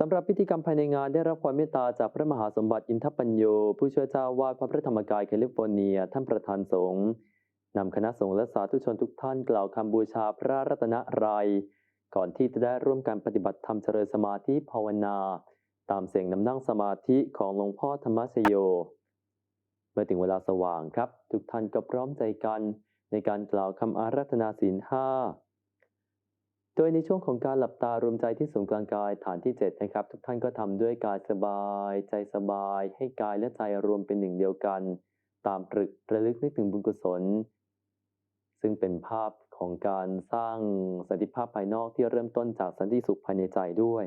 สำหรับพิธีกรรมภายในงานได้รับความเมตตาจากพระมหาสมบัติอินทปัญโย ผู้ช่วยเจ้าวาดพระพระธรรมกายแคลิฟอร์เนีย ท่านประธานสงฆ์นำคณะสงฆ์และสาธุชนทุกท่านกล่าวคำบูชาพระรัตนตรัยก่อนที่จะได้ร่วมการปฏิบัติธรรมเจริญสมาธิภาวนา ตามเสียงนำนั่งสมาธิของหลวงพ่อธรรมชโย เมื่อถึงเวลาสว่างครับ ทุกท่านก็พร้อมใจกัน ในการกล่าวคำอารัธนาศีลห้า ดยในช่วงของการหลับตารวมใจที่ศูนย์กลางกายฐานที่ 7 นะครับ ทุกท่านก็ทำด้วยกายสบาย ใจสบาย ให้กายและใจรวมเป็นหนึ่งเดียวกัน ตามตรึกระลึกนึกถึงบุญกุศล ซึ่งเป็นภาพของการสร้างสันติภาพภายนอกที่เริ่มต้นจากสันติสุขภายในใจด้วย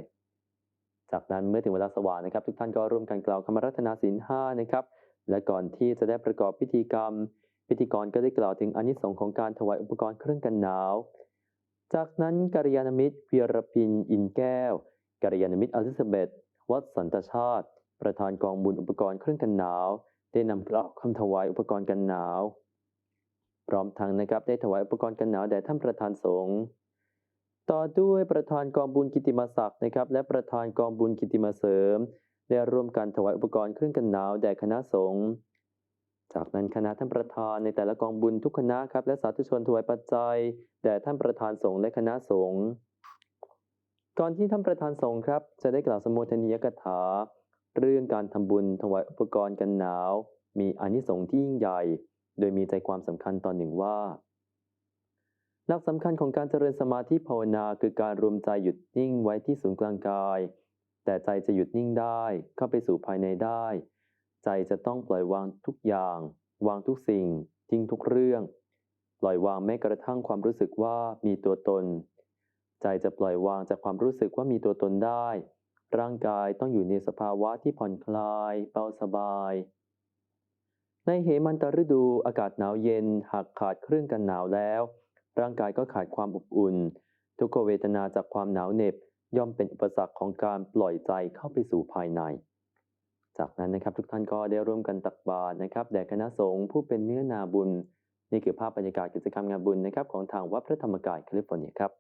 จากนั้นเมื่อถึงเวลาสว่างนะครับ ทุกท่านก็ร่วมกันกล่าวคำรัตนาศีลห้านะครับ และก่อนที่จะได้ประกอบพิธีกรรม พิธีกรก็ได้กล่าวถึงอานิสงส์ของการถวายอุปกรณ์เครื่องกันหนาว จากนั้นกัลยาณมิตรเพียรพินอินแก้วกัลยาณมิตรอลิซาเบธวัดสันตชาติ ประธานกองบุญอุปกรณ์เครื่องกันหนาว ได้นำกล่าวคำถวายอุปกรณ์กันหนาว พร้อมทั้งนะครับได้ถวายอุปกรณ์กันหนาวแด่ท่านประธานสงฆ์ต่อด้วยประธานกองบุญกิติมาศักดิ์นะครับ และประธานกองบุญกิติมาเสริม ได้ร่วมกันถวายอุปกรณ์เครื่องกันหนาวแด่คณะสงฆ์ จากนั้นคณะท่านประธานในแต่ละกองบุญทุกคณะครับ และสาธุชนถวายปัจจัยแด่ท่านประธานสงฆ์และคณะสงฆ์ก่อนที่ท่านประธานสงฆ์ครับ จะได้กล่าวสมโภชนียกถา เรื่องการทำบุญถวายอุปกรณ์กันหนาว มีอนิสงส์ที่ยิ่งใหญ่ โดยมีใจความสำคัญตอนหนึ่งว่าหลักสำคัญของการเจริญสมาธิภาวนาคือการรวมใจหยุดนิ่งไว้ที่ศูนย์กลางกาย แต่ใจจะหยุดนิ่งได้เข้าไปสู่ภายในได้ ใจจะต้องปล่อยวางทุกอย่าง วางทุกสิ่ง ทิ้งทุกเรื่อง ปล่อยวางแม้กระทั่งความรู้สึกว่ามีตัวตน ใจจะปล่อยวางจากความรู้สึกว่ามีตัวตนได้ ร่างกายต้องอยู่ในสภาวะที่ผ่อนคลายเบาสบาย ในเหมันตฤดูอากาศหนาวเย็นหากขาดเครื่องกันหนาวแล้ว ร่างกายก็ขาดความอบอุ่น ทุกขเวทนาจากความหนาวเหน็บย่อมเป็นอุปสรรคของการปล่อยใจเข้าไปสู่ภายใน จากนั้นนะครับทุกท่านก็ได้ร่วมกันตักบาตรนะครับแด่คณะสงฆ์ผู้เป็นเนื้อนาบุญ นี่คือภาพบรรยากาศกิจกรรมงานบุญนะครับของทางวัดพระธรรมกายแคลิฟอร์เนียครับ